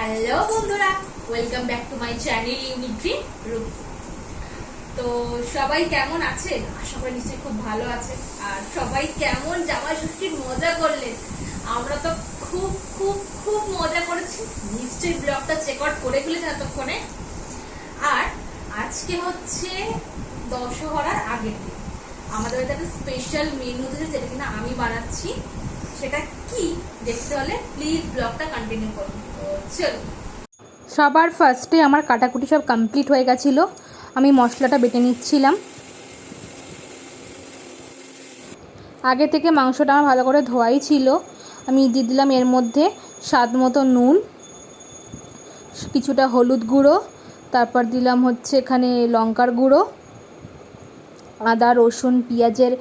Hello বন্ধুরা। Welcome back to my channel Unitree রূপ তো সবাই কেমন আছে আশা করি নিশ্চয়ই খুব ভালো আছে আর সবাই কেমন জামা ষষ্ঠীর মজা করলেন? আমরা তো খুব খুব খুব মজা করেছি। নিশ্চয়ই ব্লগটা চেক আউট করে ফেলেছেন এতক্ষণে। আর আজকে হচ্ছে দশহরার আগের দিন। আমাদের বাড়িতে একটা স্পেশাল মেনু আছে যেটা কিনা আমি বানাচ্ছি। সেটা কি? দেখতে হলে প্লিজ ব্লগটা কন্টিনিউ করুন। সবার ফার্স্টে আমার কাটাকুটি সব কমপ্লিট হয়ে গেছিল। আমি মশলাটা বেটে নিচ্ছিলাম। আগে থেকে মাংসটা আমার ভালো করে ধোয়াই ছিল। আমি দিয়ে দিলাম এর মধ্যে স্বাদ মতো নুন, কিছুটা হলুদ গুঁড়ো, তারপর দিলাম হচ্ছে এখানে লঙ্কার গুঁড়ো, আদা, রসুন, পেঁয়াজের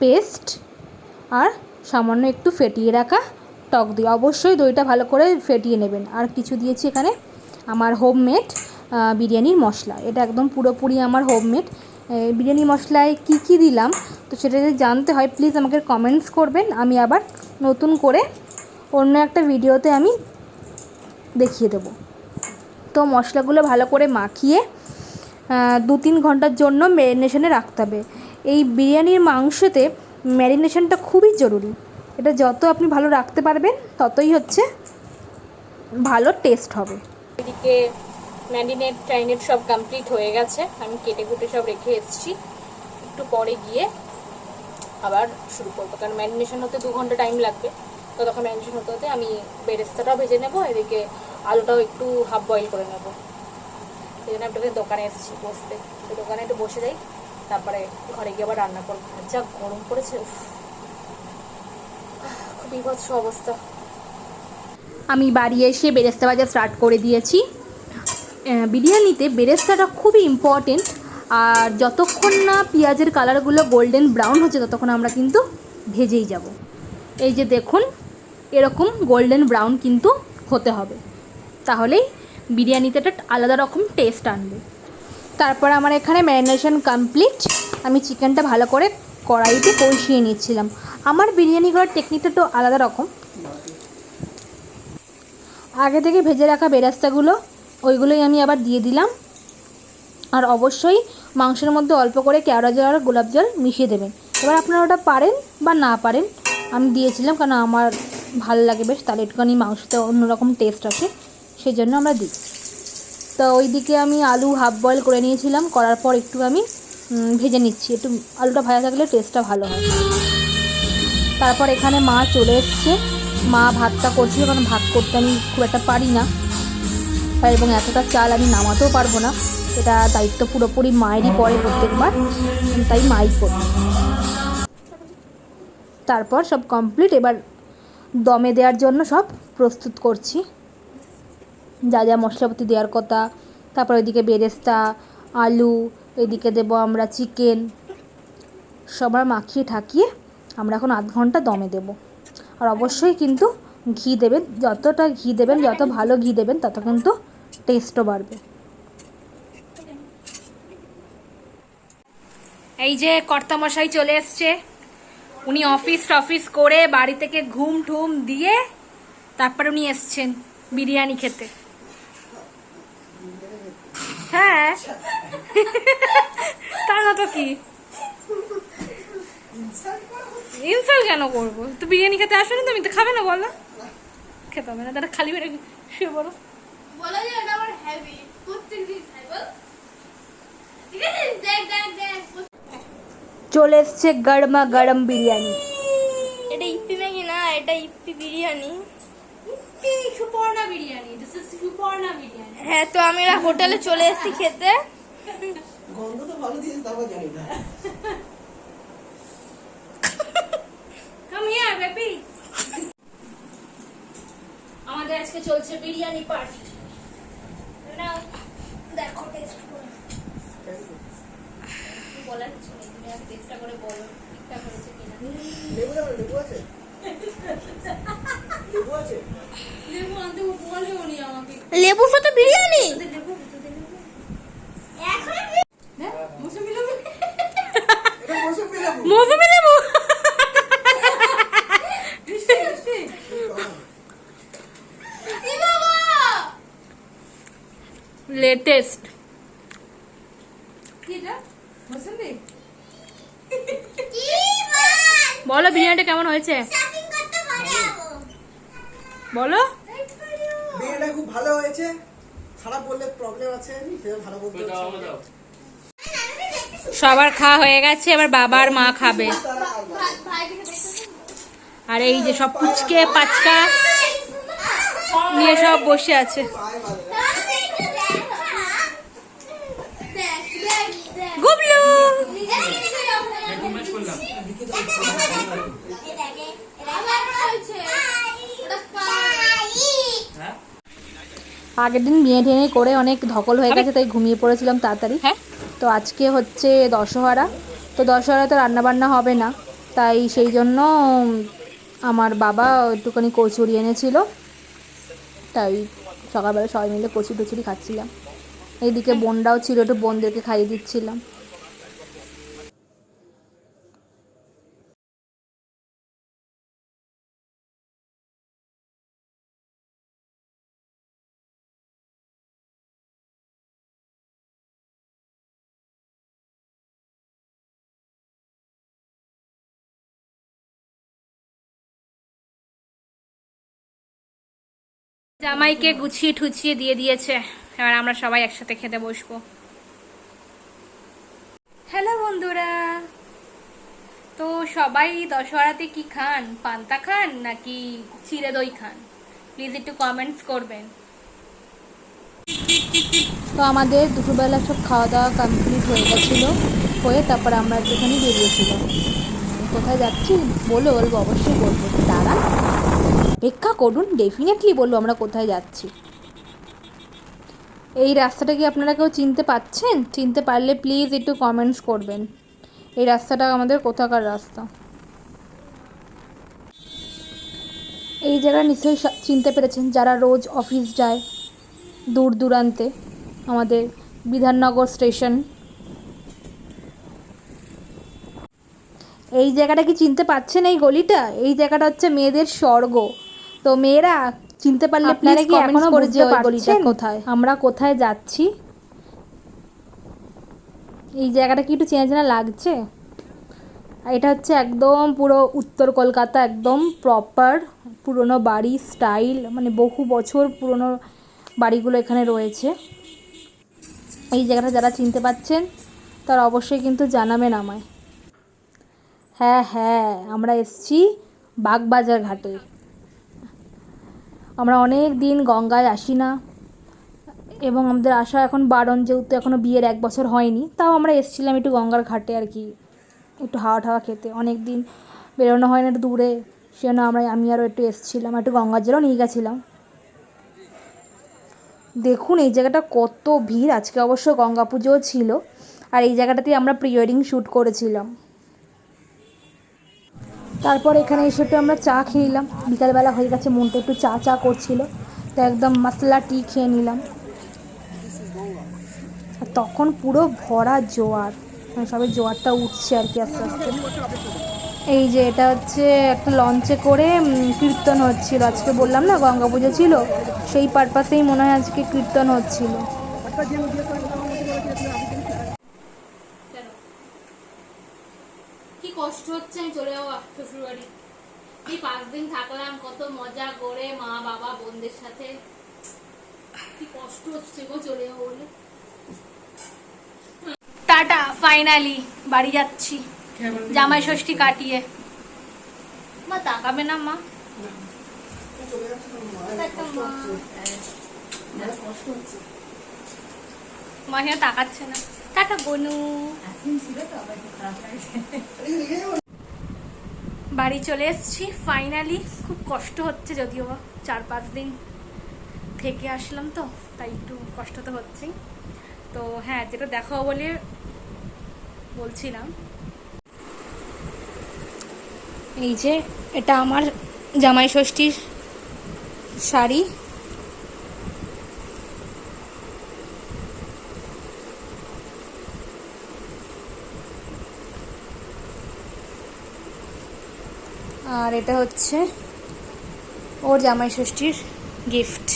পেস্ট আর সামান্য একটু ফেটিয়ে রাখা টক দই। অবশ্যই দইটা ভালো করে ফেটিয়ে নেবেন। আর কিছু দিয়েছি এখানে আমার হোমমেড বিরিয়ানির মশলা। এটা একদম পুরোপুরি আমার হোমমেড বিরিয়ানি মশলায় কি কি দিলাম, তো সেটা যদি জানতে হয় প্লিজ আমাকে কমেন্টস করবেন। আমি আবার নতুন করে অন্য একটা ভিডিওতে আমি দেখিয়ে দেবো। তো মশলাগুলো ভালো করে মাখিয়ে দু তিন ঘণ্টার জন্য ম্যারিনেশনে রাখতে হবে। এই বিরিয়ানির মাংসতে ম্যারিনেশনটা খুবই জরুরি। এটা যত আপনি ভালো রাখতে পারবেন, ততই হচ্ছে ভালো টেস্ট হবে। এদিকে ম্যারিনেট টাইনেট সব কমপ্লিট হয়ে গেছে। আমি কেটে কুটে সব রেখে এসেছি। একটু পরে গিয়ে আবার শুরু করব। কারণ ম্যারিনেশন হতে দু ঘণ্টা টাইম লাগবে। তো তখন ম্যারিনেশন হতে হতে আমি বেরেস্তাটাও ভেজে নেব, এদিকে আলুটাও একটু হাফ বয়েল করে নেব। সেই জন্য আপনাদের দোকানে এসেছি বসতে। তো দোকানে একটু বসে যাই, তারপরে ঘরে গিয়ে আবার রান্না করব। যা গরম পড়েছে বিভৎস অবস্থা। আমি বাড়ি এসে বেরেস্তা ভাজা স্টার্ট করে দিয়েছি। বিরিয়ানিতে বেরেস্তাটা খুবই ইম্পর্টেন্ট আর যতক্ষণ না পেঁয়াজের কালারগুলো গোল্ডেন ব্রাউন হচ্ছে, ততক্ষণ আমরা কিন্তু ভেজেই যাব। এই যে দেখুন, এরকম গোল্ডেন ব্রাউন কিন্তু হতে হবে। তাহলেই বিরিয়ানিতে একটা আলাদা রকম টেস্ট আনবে। তারপর আমার এখানে ম্যারিনেশন কমপ্লিট আমি চিকেনটা ভালো করে কড়াইতে কষিয়ে নিচ্ছিলাম। আমার বিরিয়ানি করার টেকনিকটা তো আলাদা রকম। আগে থেকে ভেজে রাখা বেরাস্তাগুলো, ওইগুলোই আমি আবার দিয়ে দিলাম। আর অবশ্যই মাংসের মধ্যে অল্প করে কেওড়া জল আর গোলাপ জল মিশিয়ে দেবেন। এবার আপনারা ওটা পারেন বা না পারেন, আমি দিয়েছিলাম কারণ আমার ভালো লাগে বেশ, তাহলে একটুখানি মাংসতে অন্যরকম টেস্ট আসে সেই জন্য আমরা দিই। তো ওইদিকে আমি আলু হাফ বয়েল করে নিয়েছিলাম, করার পর একটু আমি ভেজে নিচ্ছি। একটু আলুটা ভাজা থাকলে টেস্টটা ভালো হয়। তারপর এখানে মা চলে এসছে। মা ভাতটা করছিল কারণ ভাত করতে আমি খুব একটা পারি না। এবং এতটা চাল আমি নামাতেও পারব না। এটা দায়িত্ব পুরোপুরি মায়েরই পড়ে প্রত্যেকবার। তাই মাই করি তারপর সব কমপ্লিট এবার দমে দেওয়ার জন্য সব প্রস্তুত করছি। যা যা মশলাপাতি দেওয়ার কথা, তারপর ওইদিকে বেরেস্তা আলু, এদিকে দেবো আমরা চিকেন সবার মাখিয়ে ঠাকিয়ে আমরা এখন আধ ঘণ্টা দমে দেব। আর অবশ্যই কিন্তু ঘি দেবেন, যতটা ঘি দেবেন, যত ভালো ঘি দেবেন, তত কিন্তু টেস্টও বাড়বে। এই যে কর্তামশাই চলে এসছে। উনি অফিস টফিস করে বাড়ি থেকে ঘুম ঠুম দিয়ে তারপরে উনি এসছেন বিরিয়ানি খেতে। হ্যাঁ। তার না তো কি? ইনসাল কেন করব? তো বিরিয়ানি খেতে আসবেন তুমি তো খাবে না বলো। খেতে হবে না তারা খালি বেড়ে শুয়ে পড়ো। বলা যায় এটা আমার হেভি প্রত্যেকদিন খাই বল। ঠিক আছে দেখ দেখ দেখ। চলে এসছে গরমা গরম বিরিয়ানি। এটা ইপ্পি ম্যাগি না? এটা Yippee biryani. Yippee Suparna biryani this is biryani হ্যাঁ তো আমি এরা হোটেলে চলে এসেছি খেতে। গন্ধ তো ভালো দিয়েছে তারপর জানি না। কাম হিয়ার বেবি আমাদের আজকে চলছে বিরিয়ানি পার্টি। নাও দেখো টেস্ট করে বলার কিছু নেই তুমি আগে টেস্টটা করে বলো ঠিকঠাক হয়েছে কিনা। লেবু আছে? লেবুর সাথে বিরিয়ানি? লেবু মৌসুমি লেবু লেবু লেবু? লেটেস্ট। বলো বিরিয়ানিটা কেমন হয়েছে? বলো। বিরিয়ানিটা খুব ভালো হয়েছে। খারাপ বললে প্রবলেম আছে সেটা ভালো বলতে সবার খাওয়া হয়ে গেছে এবার বাবার মা খাবে। আর এই যে সব পুচকে পাচকা নিয়ে সব বসে আছে। গুবলু! আগের দিন বিয়ে টেনে করে অনেক ধকল হয়ে গেছে তাই ঘুমিয়ে পড়েছিলাম তাড়াতাড়ি। হ্যাঁ। তো আজকে হচ্ছে দশহরা। তো দশহরা তো রান্নাবান্না হবে না তাই সেই জন্য আমার বাবা একটুখানি কচুরি এনেছিল। তাই সকালবেলা সবাই মিলে কচুরি টচুরি খাচ্ছিলাম। এইদিকে বোনরাও ছিল একটু বোনদেরকে খাইয়ে দিচ্ছিলাম। জামাইকে গুছিয়ে ঠুছিয়ে দিয়ে দিয়েছে। এবার আমরা সবাই একসাথে খেতে বসবো। হ্যালো বন্ধুরা, তো সবাই দশহরাতে কি খান? পান্তা খান নাকি চিড়ে দই খান? প্লিজ একটু কমেন্টস করবেন। তো আমাদের দুপুরবেলা সব খাওয়া দাওয়া কমপ্লিট হয়ে গেছিল। হয়ে তারপর আমরা একটুখানি বেরিয়েছিলাম। কোথায় যাচ্ছি? বলো বলব, অবশ্যই বলব। দাঁড়া। অপেক্ষা করুন ডেফিনেটলি বলব আমরা কোথায় যাচ্ছি। এই রাস্তাটা কি আপনারা কেউ চিনতে পাচ্ছেন? চিনতে পারলে প্লিজ একটু কমেন্টস করবেন। এই রাস্তাটা আমাদের কোথাকার রাস্তা? এই জায়গা নিশ্চয়ই চিনতে পেরেছেন, যারা রোজ অফিস যায়, দূর দূরান্তে, আমাদের বিধাননগর স্টেশন এই জায়গাটা কি চিনতে পাচ্ছেন এই গলিটা? এই জায়গাটা হচ্ছে মেয়েদের স্বর্গ। তো মেয়েরা চিনতে পারলে আপনারা কি এখনও বুঝতে গলিটা কোথায়? আমরা কোথায় যাচ্ছি? এই জায়গাটা কি একটু চেনা চেনা লাগছে? আর এটা হচ্ছে একদম পুরো উত্তর কলকাতা একদম প্রপার পুরনো বাড়ি স্টাইল মানে বহু বছর পুরনো বাড়িগুলো এখানে রয়েছে। এই জায়গাটা যারা চিনতে পাচ্ছেন তারা অবশ্যই কিন্তু জানাবেন আমায়। হ্যাঁ হ্যাঁ আমরা এসছি বাগবাজার ঘাটে। আমরা অনেক দিন গঙ্গায় আসি না এবং আমাদের আসা এখন বারণ যেহেতু এখনও বিয়ের এক বছর হয়নি, তাও আমরা এসেছিলাম একটু গঙ্গার ঘাটে আর কি, একটু হাওয়া ঠাওয়া খেতে। অনেক দিন বেরোনো হয় না একটু দূরে, সেজন্য আমরা, আমি আরও একটু এসেছিলাম, একটু গঙ্গার জলও নিয়ে গেছিলাম। দেখুন, এই জায়গাটা কত ভিড়, আজকে অবশ্য গঙ্গা পুজোও ছিল, আর এই জায়গাটাতেই আমরা প্রি ওয়েডিং শ্যুট করেছিলাম। তারপর এখানে এসে একটু আমরা চা খেয়ে নিলাম। বিকালবেলা হয়ে গেছে, মনটা একটু চা চা করছিল। তো একদম মশলা টি খেয়ে নিলাম। আর তখন পুরো ভরা জোয়ার। মানে সবে জোয়ারটা উঠছে আর কি আস্তে আস্তে। এই যে এটা হচ্ছে একটা লঞ্চে করে কীর্তন হচ্ছিল। আজকে বললাম না, গঙ্গা পুজো ছিল। সেই পারপাসেই মনে হয় আজকে কীর্তন হচ্ছিল কি কষ্ট হচ্ছে আমি চলে যাব শ্বশুর বাড়ি এই পাঁচ দিন থাকলাম কত মজা করে মা বাবা বোনদের সাথে। কি কষ্ট হচ্ছে গো চলে যাব বলে। টাটা ফাইনালি বাড়ি যাচ্ছি। জামাই ষষ্ঠী কাটিয়ে। মা তাকাবে না মা। কষ্ট হচ্ছে। মায়ের কষ্ট হচ্ছে। মা এখানে তাকাচ্ছে না টাটা, বনু। বাড়ি চলে এসছি ফাইনালি খুব কষ্ট হচ্ছে যদিও চার পাঁচ দিন থেকে আসলাম তো, তাই একটু কষ্ট তো হচ্ছেই তো হ্যাঁ যেটা দেখাবো বলে বলছিলাম এই যে, এটা আমার জামাই ষষ্ঠীর শাড়ি আর এটা হচ্ছে ওর জামাই ষষ্ঠীর গিফট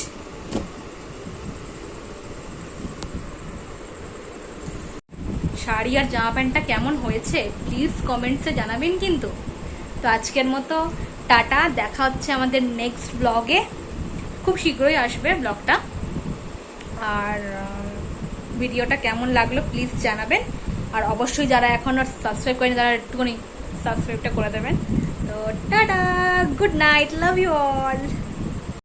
শাড়ি আর জামা প্যান্টটা কেমন হয়েছে? প্লিজ কমেন্টসে জানাবেন কিন্তু। তো আজকের মতো টাটা, দেখা হচ্ছে আমাদের নেক্সট ব্লগে খুব শীঘ্রই আসবে ব্লগটা আর ভিডিওটা কেমন লাগল প্লিজ জানাবেন। আর অবশ্যই যারা এখন আর সাবস্ক্রাইব করেনি, তারা একটুখানি সাবস্ক্রাইবটা করে দেবেন। তো tata good night love you all